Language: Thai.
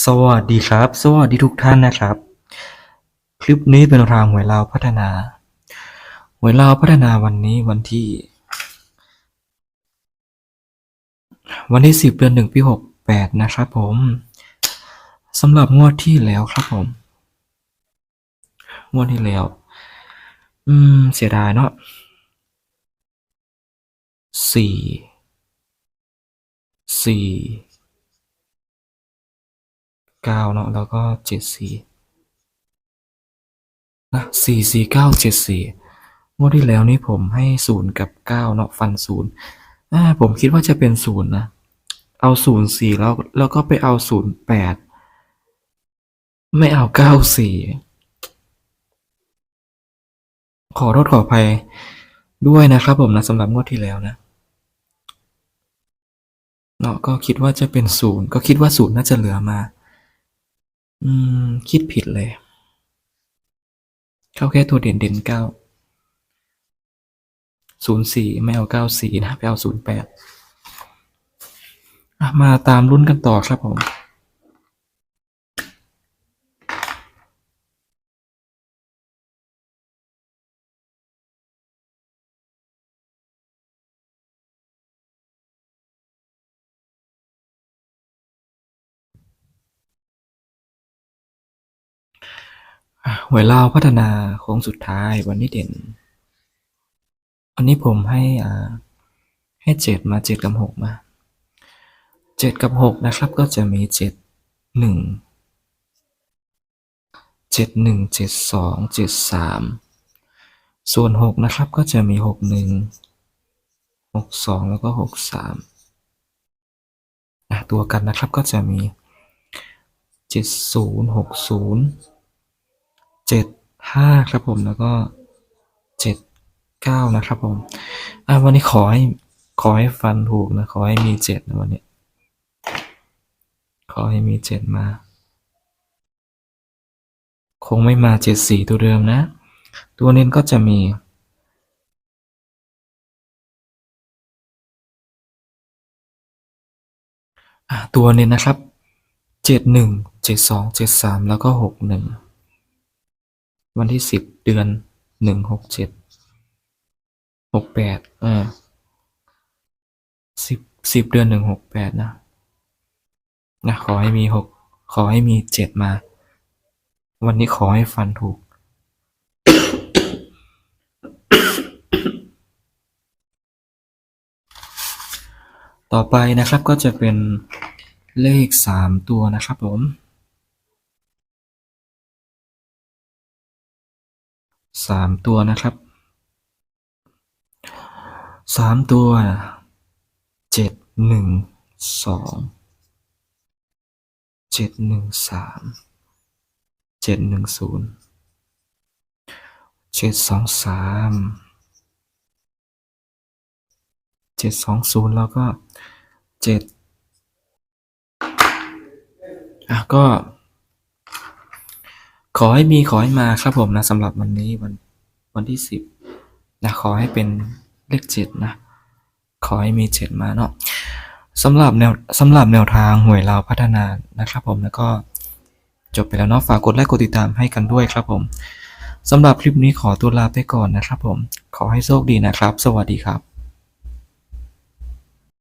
สวัสดีครับ สวัสดีทุกท่านนะครับ คลิปนี้เป็นรางหวยลาวพัฒนาหวยลาวพัฒนาวันนี้วันที่ วันที่สิบเดือนหนึ่งปีหกแปดนะครับผมสำหรับงวดที่แล้วครับผม งวดที่แล้ว อืม เสียดายเนาะสี่สี่ เก้าเนาะแล้วก็เจ็ดสี่นะสี่สี่เก้าเจ็ดสี่งวดที่แล้วนี่ผมให้ศูนย์กับเก้าเนาะฟันศูนย์อ่าผมคิดว่าจะเป็นศูนย์นะเอาศูนย์สี่แล้วแล้วก็ไปเอาศูนย์แปดไม่เอาเก้าสี่ขอโทษขออภัยด้วยนะครับผมนะสำหรับงวดที่แล้วนะเนาะก็คิดว่าจะเป็นศูนย์ก็คิดว่าศูนย์น่าจะเหลือมา อืม คิดผิดเลย เข้าแค่ตัวเด่นเด่นเก้าศูนย์สี่ไม่เอาเก้าสี่นะ ไปเอาศูนย์แปดมาตามรุ่นกันต่อครับผม หวยลาวพัฒนาโค้งสุดท้ายวันนี้เด่น อันนี้ผมให้อ่าให้เจ็ดมาเจ็ดกับหกมาเจ็ดกับหกนะครับ ก็จะมีเจ็ดหนึ่งเจ็ดหนึ่งเจ็ดสองเจ็ดสามส่วนหกนะครับก็จะมีหกหนึ่งหกสองแล้วก็หกสามตัวกันนะครับก็จะมีเจ็ดศูนย์หกศูนย์ เจ็ดห้าครับผมแล้วก็เจ็ดเก้านะครับผมอะวันนี้ขอให้ขอให้ฟันถูกนะ ขอให้มีเจ็ดนะวันนี้ ขอให้มีเจ็ดมา คงไม่มาเจ็ดสี่ตัวเดิมนะ ตัวเน้นก็จะมีตัวเน้นนะครับเจ็ดหนึ่งเจ็ดสองเจ็ดสามแล้วก็หกหนึ่ง วันที่สิบเดือนหนึ่งหกเจ็ดหกแปดอ่าสิบสิบเดือนหนึ่งหกแปดนะนะขอให้มีหกขอให้มีเจ็ดมา วันนี้ขอให้ฟันถูก ต่อไปนะครับก็จะเป็นเลขสามตัวนะครับผม สามตัวนะครับสามตัวเจ็ดหนึ่งสองเจ็ดหนึ่งสามเจ็ดหนึ่งศูนย์เจ็ดสองสามเจ็ดสองศูนย์แล้วก็เจ็ดอะก็ ขอให้มีขอให้มาครับผมนะสำหรับวันนี้วันวันที่สิบนะขอให้เป็นเลขเจ็ดนะ ขอให้มีเจ็ดมาเนาะสำหรับแนวสำหรับแนวทางหวยเราวพัฒนานะครับผมแล้วก็จบไปแล้วเนาะฝากกดไลค์กดติดตามให้กันด้วยครับผมสำหรับคลิปนี้ขอตัวลาไปก่อนนะครับผม ขอให้โชคดีนะครับ สวัสดีครับ